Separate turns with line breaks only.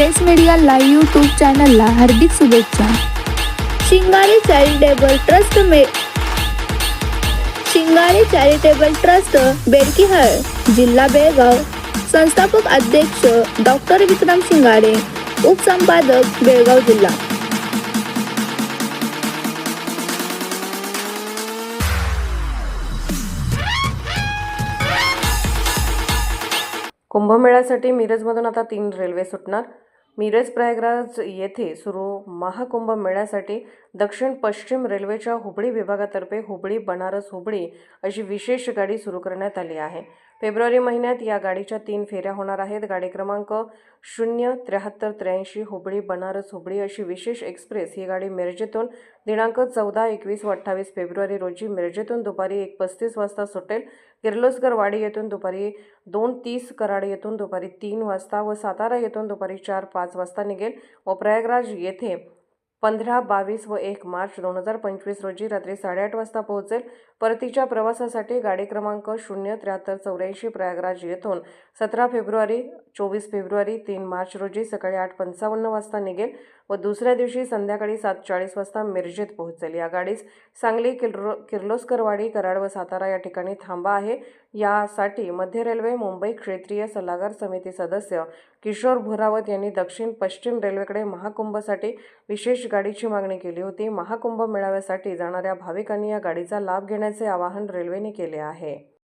Press media live YouTube चॅनलला हार्दिक शुभेच्छा। शिंगारी चॅरिटेबल ट्रस्ट मे शिंगारी चॅरिटेबल ट्रस्ट बेडकीहळ जिल्हा बेळगाव संस्थापक अध्यक्ष डॉक्टर विक्रम शिंगारे उपसंपादक बेळगाव जिल्हा।
कुंभमेळ्यासाठी मिरजमधून आता तीन रेल्वे सुटणार. मिरज प्रयागराज येथे सुरू महाकुंभ मेळ्यासाठी दक्षिण पश्चिम रेल्वेच्या हुबळी विभागातर्फे हुबळी बनारस हुबळी अशी विशेष गाडी सुरू करण्यात आली आहे. फेब्रुवारी महिन्यात या गाडीच्या तीन फेऱ्या होणार आहेत. गाडी क्रमांक शून्य त्र्याहत्तर त्र्याऐंशी हुबळी बनारस हुबळी अशी विशेष एक्सप्रेस ही गाडी मिरजेतून दिनांक चौदा एकवीस व अठ्ठावीस फेब्रुवारी रोजी मिरजेतून दुपारी एक पस्तीस वाजता सुटेल. किर्लोस्कर वाडी येथून दुपारी दोन तीस कराड येथून दुपारी तीन वाजता व सातारा येथून दुपारी चार पाच वाजता निघेल व प्रयागराज येथे पंधरा बावीस व एक मार्च दोन हजार पंचवीस रोजी रात्री साडेआठ वाजता पोहोचेल. परतीच्या प्रवासासाठी गाडी क्रमांक शून्य त्र्याहत्तर चौऱ्याऐंशी प्रयागराज येथून सतरा फेब्रुवारी चोवीस फेब्रुवारी तीन मार्च रोजी सकाळी आठ पंचावन्न वाजता निघेल. व दुसऱ्या दिवशी संध्याकाळी सात चाळीस वाजता मिरजेत पोहोचेल. या गाडीस सांगली किर्लो किर्लोस्करवाडी कराड व सातारा या ठिकाणी थांबा आहे. यासाठी मध्य रेल्वे मुंबई क्षेत्रीय सल्लागार समिती सदस्य किशोर भुरावत यांनी दक्षिण पश्चिम रेल्वेकडे महाकुंभसाठी विशेष गाडीची मागणी केली होती. महाकुंभ मेळाव्यासाठी जाणाऱ्या भाविकांनी या गाडीचा लाभ घेण्याचे आवाहन रेल्वेने केले आहे.